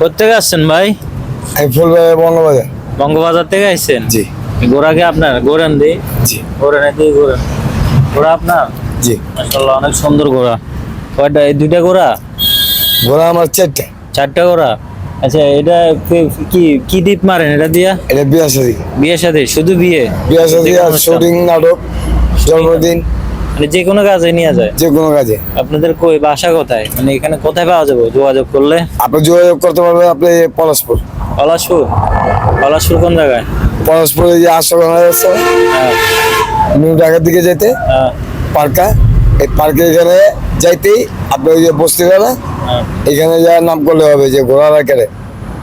কোথেকে আসছেন ভাই? এই ফুলবাড়ি বঙ্গবাজার। বঙ্গবাজার থেকে আসছেন? জি। গোড়া কি আপনার? গোড়ান দি? জি। গোড়ান দিয়ে গোড়ান? গোড়া আপনার? জি। মাশাআল্লাহ অনেক সুন্দর গোড়া। কয়টা? এই দুইটা গোড়া? ঘোড়া আমার চারটা। চারটা গোড়া? আচ্ছা এটা কি- কি দ্বীপ মারেন এটা দিয়া? এটা বিয়া সাদি বিয়ে? সাথে শুধু বিয়ে বিয়া যে আর শুটিং নাটক। জন্মদিন। যে কোনো কাজে নিয়ে যায়। যে কোনো কাজে। আপনাদের কই বাসা কোথায়? মানে এখানে কোথায় পাওয়া যাবে যোগাযোগ করলে? আপনি যোগাযোগ করতে পারবেন আপনি পলাশপুর। পলাশপুর? পলাশপুর কোন জায়গায়? পলাশপুরে যে আশ্রম আছে হ্যাঁ নিউ ঢাকার দিকে যেতে। হ্যাঁ। পার্কা। এই পার্কে এখানে যাইতেই আপনি ওই যে বস্তি না হ্যাঁ। এখানে যা নাম করলে হবে যে ঘোড়ার কেড়ে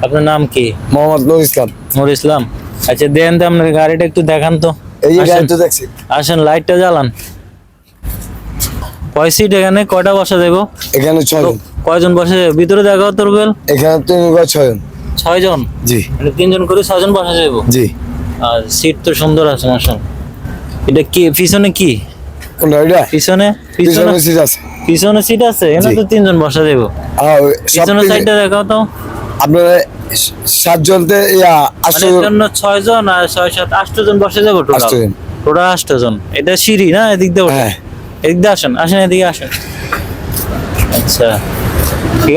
আপনার নাম কি? মোহাম্মদ নুর ইসলাম। নুর ইসলাম। আচ্ছা দেন তো আপনার গাড়িটা একটু দেখান তো। এই যে আসেন। গাড়ি তো দেখছি। আসেন লাইটটা জ্বালান। কয় সিট এখানে? কয়টা বসা দেবো এখানে ছজন কয়জন বসে? যাবে ভিতরে দেখাও তোর বেল এখানে তিন বা ছজন ছয়জন? জি। মানে তিনজন করে ছয়জন বসা যাব জি। আর সিট তো সুন্দর আছে মাসাল এটা কি পিছনে কি? কোনটা পিছনে? পিছনে? পিছনে সিট আছে। পিছনে সিট আছে? এখানে তো তিনজন বসা দেবো আর মিলে সাইডটা দেখাও তো। আপনার সাতজনতে ইয়া মানে জন্য ছয় জন আর ছয় সাত আষ্ট জন বসে যাব টোটাল আটজন। টোটাল আষ্ট জন। এটা সিঁড়ি না? এদিক দিয়ে? হ্যাঁ। এদিক আসেন আসেন এদিকে আসেন। আচ্ছা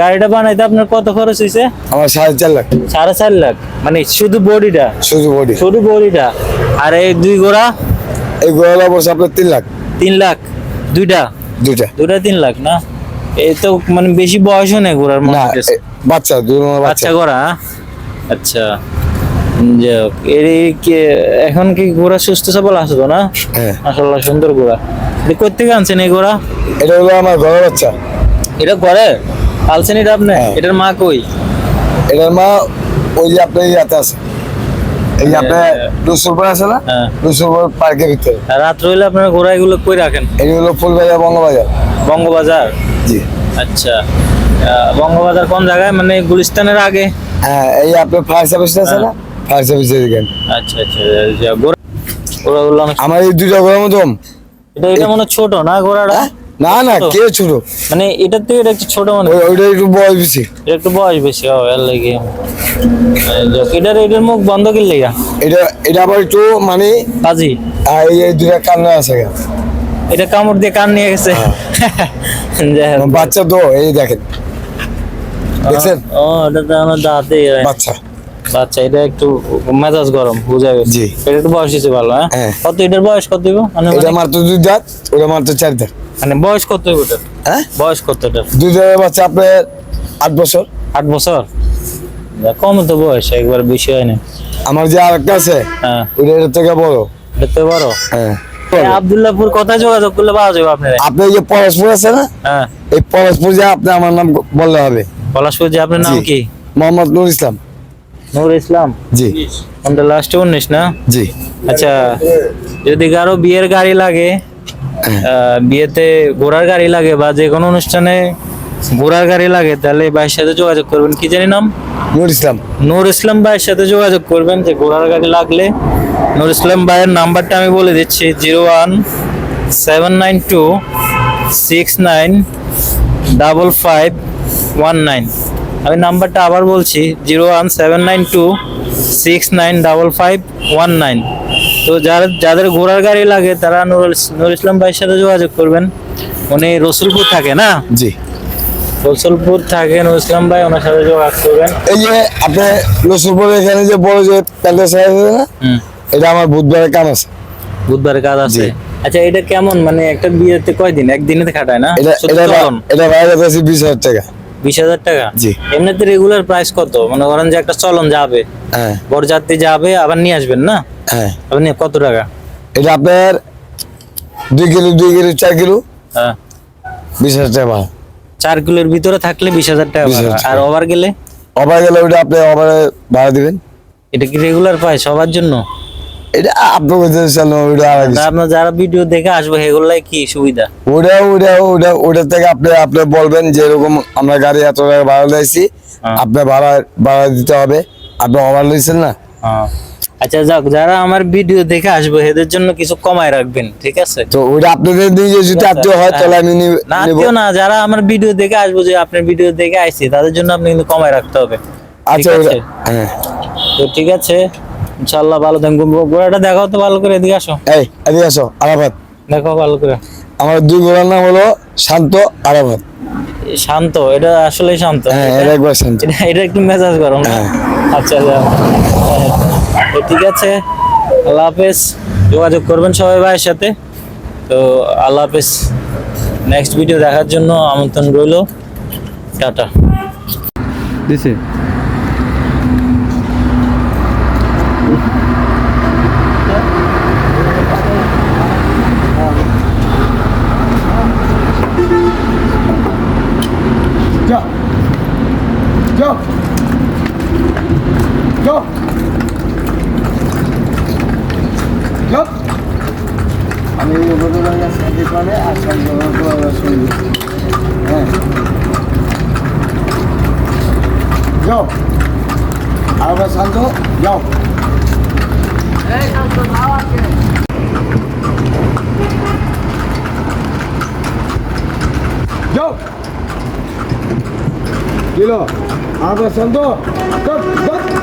গাড়িটা বানাইতে আপনার কত খরচ হয়েছে আমার সাড়ে চার লাখ। সাড়ে চার লাখ? মানে শুধু বডিটা? শুধু বডি। শুধু বডিটা? আর এই দুই গোড়া এই গোড়ালা বসে আপনার তিন লাখ। তিন লাখ? দুইটা? দুইটা। দুইটা তিন লাখ না? এই তো মানে বেশি বয়সও নেই ঘোড়ার বাচ্চা দুই বাচ্চা। বাচ্চা ঘোড়া হ্যাঁ? আচ্ছা। যাই হোক, এর কি- এখন কি ঘোড়া সুস্থ সবল আছে তো না? হ্যাঁ। মাসাল্লাহ সুন্দর ঘোড়া। এটা কোথেকে আনছেন এই ঘোড়া? এটা হলো আমার ঘর বাচ্চা। এটা ঘরে? পালছেন এটা আপনি? হ্যাঁ। এটার মা কই? এটার মা ওই যে আপনার ইয়াতে আছে। এই আপনার দুশোরপুর আছে না? হ্যাঁ। দুশোরপুর পার্কের ভিতরে। রাত রইলে আপনার ঘোড়া এগুলো কই রাখেন? এই হলো ফুলবাজার বঙ্গবাজার। বঙ্গবাজার? জি। আচ্ছা। বঙ্গবাজার কোন জায়গায়? মানে গুলিস্তানের আগে? হ্যাঁ এই আপনার ফায়ার সার্ভিস আছে না? ফায়ার সার্ভিসের দিকে আচ্ছা আচ্ছা আমার এই দুইটা ঘোড়ার মতন এটা এটা মনে হয় ছোট না ঘোড়াটা হ্যাঁ? না না? কে ছোট? মানে এটার থেকে এটা একটু ছোট মনে হয়। ওইটা একটু বয়স বেশি। এটা একটু বয়স বেশি হবে এর লাগে। এটার এটার মুখ বন্ধ করলে গা এটা এটা আবার একটু মানে কাজী আহ, এই দুইটা কান্না আছে এটা কামড় দিয়ে কান নিয়ে গেছে। যাই বাচ্চা তো এই দেখেন। দেখছেন? ও এটা তো আমার দাঁতে বাচ্চা। বাচ্চা এটা একটু মেজাজ গরম বুঝা গেছে। জি। এটা একটু বয়স হয়েছে ভালো হ্যাঁ? হ্যাঁ। কত এটার বয়স কত দিব? মানে এটা মাত্র দুই দাঁত ওটা মাত্র চার দাঁত। মানে বয়স কত এটার? হ্যাঁ? বয়স কত এটার? দুই দাঁতের বাচ্চা আপনার আট বছর। আট বছর? কম তো বয়স একবার বেশি হয় না। আমার যে আরেকটা আছে হ্যাঁ। ওটা এর থেকে বড়। এটা তো বড়? হ্যাঁ। আবদুল্লাহপুর কোথায় যোগাযোগ করলে পাওয়া যাবে আপনার। আপনি যে পলাশপুর আছে না? হ্যাঁ। এই পলাশপুর যে আপনি আমার নাম বললে হবে। পলাশপুর যে আপনার নাম কি? মোহাম্মদ নুর ইসলাম। নূর ইসলাম? জি। আমাদের লাস্টে উনিশ না? জি। আচ্ছা যদি কারও বিয়ের গাড়ি লাগে হ্যাঁ। বিয়েতে ঘোড়ার গাড়ি লাগে বা যে কোনো অনুষ্ঠানে ঘোড়ার গাড়ি লাগে তাহলে ভাইয়ের সাথে যোগাযোগ করবেন। কি জানি নাম? নুর ইসলাম। নূর ইসলাম ভাইয়ের সাথে যোগাযোগ করবেন যে ঘোড়ার গাড়ি লাগলে। নূর ইসলাম ভাইয়ের নাম্বারটা আমি বলে দিচ্ছি zero one seven nine two six nine double five one nine. আমি নাম্বারটা আবার বলছি zero one seven nine two six nine double five one nine. তো যারা যাদের ঘোড়ার গাড়ি লাগে তারা নুর নুর ইসলাম ভাইয়ের সাথে যোগাযোগ করবেন। উনি রসুলপুর থাকে না? জি। রসুলপুর থাকে নুর ইসলাম ভাই ওনার সাথে যোগাযোগ করবেন। এই যে আপনি লসুরপুর এখানে যে বড় যে প্যান্ডেল সাইজ আছে না হুম। এটা আমার বুধবারের কাম আছে। বুধবারে কাজ আছে? আচ্ছা এটা কেমন? মানে একটা বিয়েতে কয়দিন? একদিনে তো খাটায় না? এটা এটা এটা বাইরে আছে বিশ হাজার টাকা। বিশ হাজার টাকা? জি। এমনিতে রেগুলার প্রাইস কত? মনে করেন যে একটা চলন যাবে। হ্যাঁ। বরযাত্রী যাবে আবার নিয়ে আসবেন না? হ্যাঁ। আপনি কত টাকা? এটা আপনার দুই কিলো দুই কিলো চার কিলো? হ্যাঁ। বিশ হাজার টাকা ভাড়া চার কিলোর ভিতরে থাকলে বিশ হাজার টাকা 20,000 ভাড়া। আর ওভার গেলে? অবার গেলে ওটা আপনি অবারে ভাড়া দিবেন। এটা কি রেগুলার প্রাইস সবার জন্য? এটা আপনাকে যে চালানো ওটা আপনার যারা ভিডিও দেখে আসবে সেগুলাই কি সুবিধা? ওটা ওটা ওটা ওটার থেকে আপনি আপনি বলবেন যে এরকম আমরা গাড়ি এত টাকা ভাড়া দিয়েছি হ্যাঁ। আপনি ভাড়া ভাড়া দিতে হবে। আপনি অভার লইছেন না? হ্যাঁ। আচ্ছা যাক যারা আমার ভিডিও দেখে আসবে এদের জন্য কিছু কমায় রাখবেন ঠিক আছে? তো ওটা আপনাদের নিজে যদি আত্মীয় হয় তাহলে আমি না আত্মীয় না যারা আমার ভিডিও দেখে আসব যে আপনার ভিডিও দেখে আইছি তাদের জন্য আপনি কিন্তু কমায় রাখতে হবে। আচ্ছা হ্যাঁ। তো ঠিক আছে। ইনশাল্লাহ ভালো থাকবেন। গো- ঘোড়াটা দেখাও তো ভালো করে এদিকে আসো। এই এদিকে আসো আরাফাত। দেখো ভালো করে। আমার দুই ঘোড়ার নাম হলো শান্ত আরাফাত। শান্ত এটা আসলে শান্ত। হ্যাঁ এটা- একবার শান্ত। এটা একটু মেজাজ গরম হ্যাঁ। আচ্ছা আচ্ছা। তো ঠিক আছে। আল্লাহ হাফেজ। যোগাযোগ করবেন সবাই ভাইয়ের সাথে। তো আল্লাহ হাফেজ। নেক্সট ভিডিও দেখার জন্য আমন্ত্রণ রইল। টাটা। দিছে। যাও যাও যাও যাও আমি বদলার কাছে দোকানে আসার জন্য শুনি হ্যাঁ যাও আবার শান্ত যাও যাও দিল আবার শান্ত চল চল চল